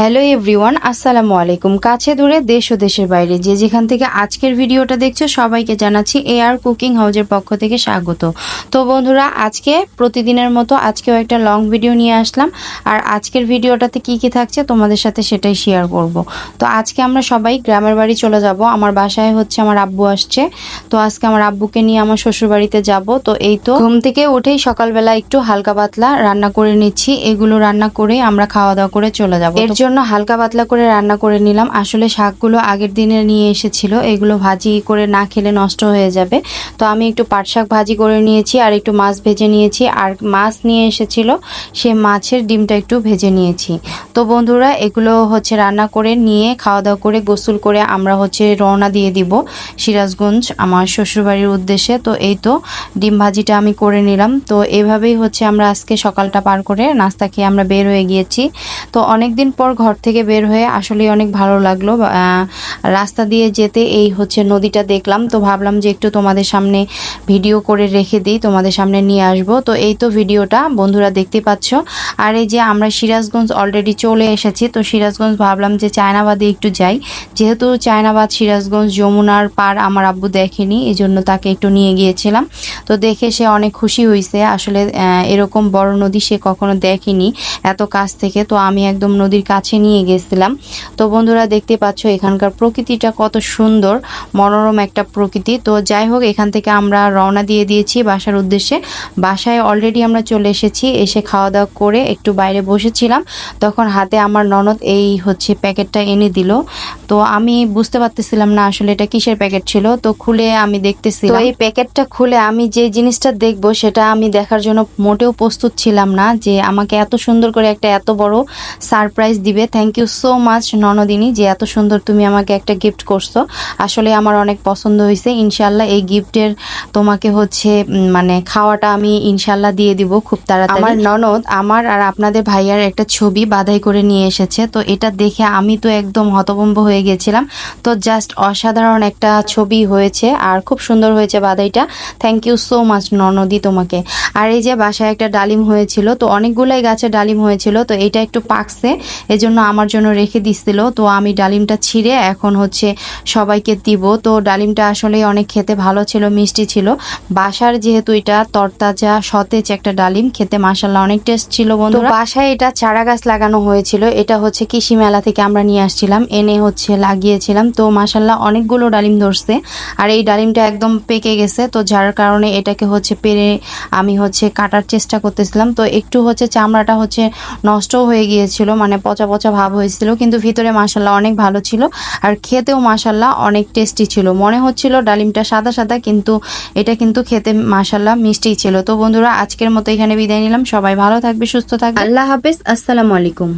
Hello everyone, আসসালামু আলাইকুম। কাছে দূরে দেশ ও দেশের বাইরে যে যেখান থেকে আজকের ভিডিওটা দেখছ, সবাইকে জানাচ্ছি এআর কুকিং হাউজের পক্ষ থেকে স্বাগত। তো বন্ধুরা, আজকে প্রতিদিনের মতো আজকেও একটা লং ভিডিও নিয়ে আসলাম। আর আজকের ভিডিওটাতে কি কি থাকছে তোমাদের সাথে সেটাই শেয়ার করব। তো আজকে আমরা সবাই গ্রামের বাড়ি চলে যাব। আমার বাসায় হচ্ছে আমার আব্বু আসছে। তো আজকে আমার আব্বুকে নিয়ে আমার শ্বশুর বাড়িতে যাব। তো এই তো ঘুম থেকে উঠেই সকালবেলা একটু হালকা পাতলা রান্না করে নিচ্ছি। এগুলো রান্না করে আমরা খাওয়া দাওয়া করে চলে যাব। এর জন্য হালকা পাতলা করে রান্না করে নিলাম। আসলে শাকগুলো আগের দিনে নিয়ে এসেছিল। এগুলো ভাজি করে না খেলে নষ্ট হয়ে যাবে। তো আমি একটু পাট শাক ভাজি করে নিয়েছি আর একটু মাছ ভেজে নিয়েছি। আর মাছ নিয়ে এসেছিল, সে মাছের ডিমটা একটু ভেজে নিয়েছি। তো বন্ধুরা, এগুলো হচ্ছে রান্না করে নিয়ে খাওয়া দাওয়া করে গোসল করে আমরা হচ্ছে রওনা দিয়ে দিব সিরাজগঞ্জ আমার শ্বশুরবাড়ির উদ্দেশ্যে। তো এই তো ডিম ভাজিটা আমি করে নিলাম। তো এভাবেই হচ্ছে আমরা আজকে সকালটা পার করে নাস্তা খেয়ে আমরা বের হয়ে গিয়েছি। তো অনেক দিন পর ঘর থেকে বের হয়ে আসলে অনেক ভালো লাগল। রাস্তা দিয়ে যেতে এই হচ্ছে নদীটা দেখলাম। তো ভাবলাম যে একটু তোমাদের সামনে ভিডিও করে রেখে দিই, তোমাদের সামনে নিয়ে আসব। তো এই তো ভিডিওটা, বন্ধুরা দেখতে পাচ্ছ। আর এই যে আমরা সিরাজগঞ্জ অলরেডি চলে এসেছি। তো সিরাজগঞ্জ ভাবলাম যে চায়নাবাদে একটু যাই। যেহেতু চায়নাবাদ, সিরাজগঞ্জ, যমুনার পার আমার আব্বু দেখেনি এই জন্য তাকে একটু নিয়ে গিয়েছিলাম। তো দেখে সে অনেক খুশি হয়েছে আসলে এরকম বড় নদী সে কখনো দেখেনি এত কাছ থেকে। তো আমি একদম নদীর কাছে নিয়ে গেছিলাম। তো বন্ধুরা, দেখতে পাচ্ছ এখানকার প্রকৃতিটা কত সুন্দর, মনোরম একটা প্রকৃতি। তো যাই হোক, এখান থেকে আমরা রওনা দিয়ে দিয়েছি বাসার উদ্দেশ্যে। বাসায় অলরেডি আমরা চলে এসেছি। এসে খাওয়া দাওয়া করে একটু বাইরে বসেছিলাম। তখন হাতে আমার ননদ এই হচ্ছে প্যাকেটটা এনে দিল। তো আমি বুঝতে পারতেছিলাম না আসলে এটা কিসের প্যাকেট ছিল। তো খুলে আমি দেখতেছি তো এই প্যাকেটটা খুলে আমি যে জিনিসটা দেখব সেটা আমি দেখার জন্য মোটেও প্রস্তুত ছিলাম না যে আমাকে এত সুন্দর করে একটা এত বড় সারপ্রাইজ দিবে। থ্যাংক ইউ সো মাচ ননদিনী যে এত সুন্দর তুমি আমাকে একটা গিফট করছ। আসলে আমার অনেক পছন্দ হয়েছে। ইনশাল্লাহ এই গিফটের তোমাকে হচ্ছে মানে খাওয়াটা আমি ইনশাল্লাহ দিয়ে দিব খুব তাড়াতাড়ি। আমার ননদ আমার আর আপনাদের ভাইয়ার একটা ছবি বাধাই করে নিয়ে এসেছে। তো এটা দেখে আমি তো একদম হতভম্ব হয়ে গেছিলাম। তো জাস্ট অসাধারণ একটা ছবি হয়েছে আর খুব সুন্দর হয়েছে বাধাইটা। থ্যাংক ইউ সো মাচ ননদি, তোমাকে। আর এই যে বাসায় একটা ডালিম হয়েছিল, তো অনেকগুলাই গাছে ডালিম হয়েছিল, তো এটা একটু পাকছে, এজন্য আমার জন্য রেখে দিছিল। তো আমি ডালিমটা ছিঁড়ে এখন হচ্ছে সবাইকে দিব। তো ডালিমটা আসলে অনেক খেতে ভালো ছিল, মিষ্টি ছিল। বাসার যেহেতু এটা তরতাজা, সতেজ একটা ডালিম, খেতে মাসাল্লাহ অনেক টেস্ট ছিল বন্ধু বাসায় এটা চারা গাছ লাগানো হয়েছিল। এটা হচ্ছে কৃষি মেলা থেকে আমরা নিয়ে আসছিলাম। এনে হচ্ছে লাগিয়েছিলাম। তো মাসাল্লাহ অনেকগুলো ডালিম ধরছে। আর এই ডালিমটা একদম পেকে গেছে। তো যার কারণে এটাকে হচ্ছে পেরে আমি হচ্ছে কাটার চেষ্টা করতেছিলাম। তো একটু হচ্ছে চামড়াটা হচ্ছে নষ্ট হয়ে গিয়েছিল। মানে পচা পচা ভাব হয়েছিল। কিন্তু ভিতরে মাসাল্লাহ অনেক ভালো ছিল। আর খেতেও মাসাল্লাহ অনেক টেস্টি ছিল। মনে হচ্ছিল ডালিমটা সাদা সাদা, কিন্তু এটা কিন্তু খেতে মাসাল্লাহ মিষ্টি ছিল। তো বন্ধুরা, আজকের মতো এখানে বিদায় নিলাম। সবাই ভালো থাকবে, সুস্থ থাকবে। আল্লাহ হাফেজ। আসসালামু আলাইকুম।